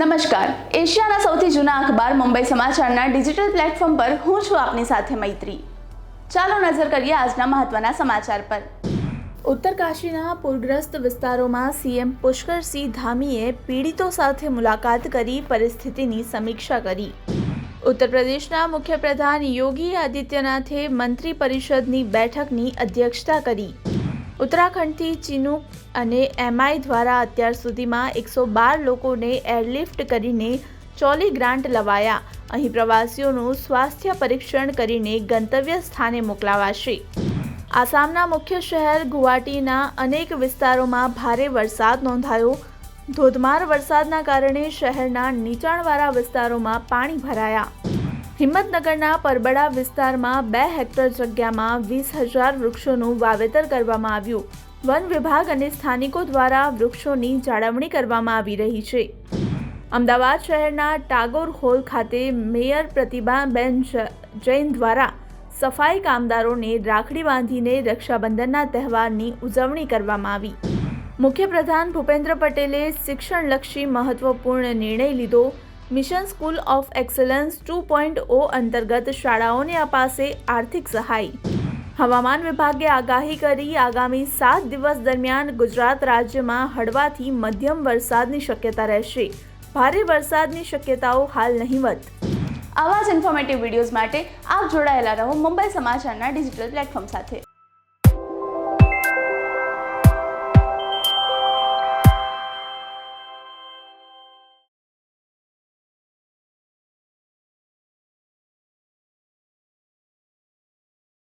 નમસ્કાર. એશિયાના સૌથી જૂના અખબાર મુંબઈ સમાચારના ડિજિટલ પ્લેટફોર્મ પર હું છું આપની સાથે મૈત્રી. ચાલો નજર કરીએ આજના મહત્વના સમાચાર પર. ઉત્તર કાશીના પૂરગ્રસ્ત વિસ્તારોમાં સીએમ પુષ્કરસિંહ ધામીએ પીડિતો સાથે મુલાકાત કરી પરિસ્થિતિની સમીક્ષા કરી. ઉત્તર પ્રદેશના મુખ્યપ્રધાન યોગી આદિત્યનાથે મંત્રી પરિષદની બેઠકની અધ્યક્ષતા કરી. ઉત્તરાખંડથી ચિનુક અને એમઆઈ દ્વારા અત્યાર સુધીમાં એકસો બાર લોકોને એરલિફ્ટ કરીને ચોલી ગ્રાન્ટ લવાયા. અહીં પ્રવાસીઓનું સ્વાસ્થ્ય પરીક્ષણ કરીને ગંતવ્ય સ્થાને મોકલાવાશે. આસામના મુખ્ય શહેર ગુવાહાટીના અનેક વિસ્તારોમાં ભારે વરસાદ નોંધાયો. ધોધમાર વરસાદના કારણે શહેરના નીચાણવાળા વિસ્તારોમાં પાણી ભરાયા. હિંમતનગરના પરબડા વિસ્તારમાં બે હેક્ટર જગ્યામાં વીસ હજાર વૃક્ષોનું વાવેતર કરવામાં આવ્યું. વન વિભાગ અને સ્થાનિકો દ્વારા વૃક્ષોની જાળવણી કરવામાં આવી રહી છે. અમદાવાદ શહેરના ટાગોર હોલ ખાતે મેયર પ્રતિભાબેન જૈન દ્વારા સફાઈ કામદારોને રાખડી બાંધીને રક્ષાબંધનના તહેવારની ઉજવણી કરવામાં આવી. મુખ્યપ્રધાન ભૂપેન્દ્ર પટેલે શિક્ષણલક્ષી મહત્વપૂર્ણ નિર્ણય લીધો. Mission school of excellence two point O અંતર્ગત શાળાઓને અપાશે આર્થિક સહાય. હવામાન વિભાગે આગાહી કરી, આગામી સાત દિવસ દરમિયાન ગુજરાત રાજ્યમાં હળવાથી મધ્યમ વરસાદની શક્યતા રહેશે. ભારે વરસાદની શક્યતાઓ હાલ નહીવત આવા જ ઇન્ફોર્મેટિવ વિડીયોઝ માટે આપ જોડાયેલા રહો મુંબઈ સમાચારના ડિજિટલ પ્લેટફોર્મ સાથે.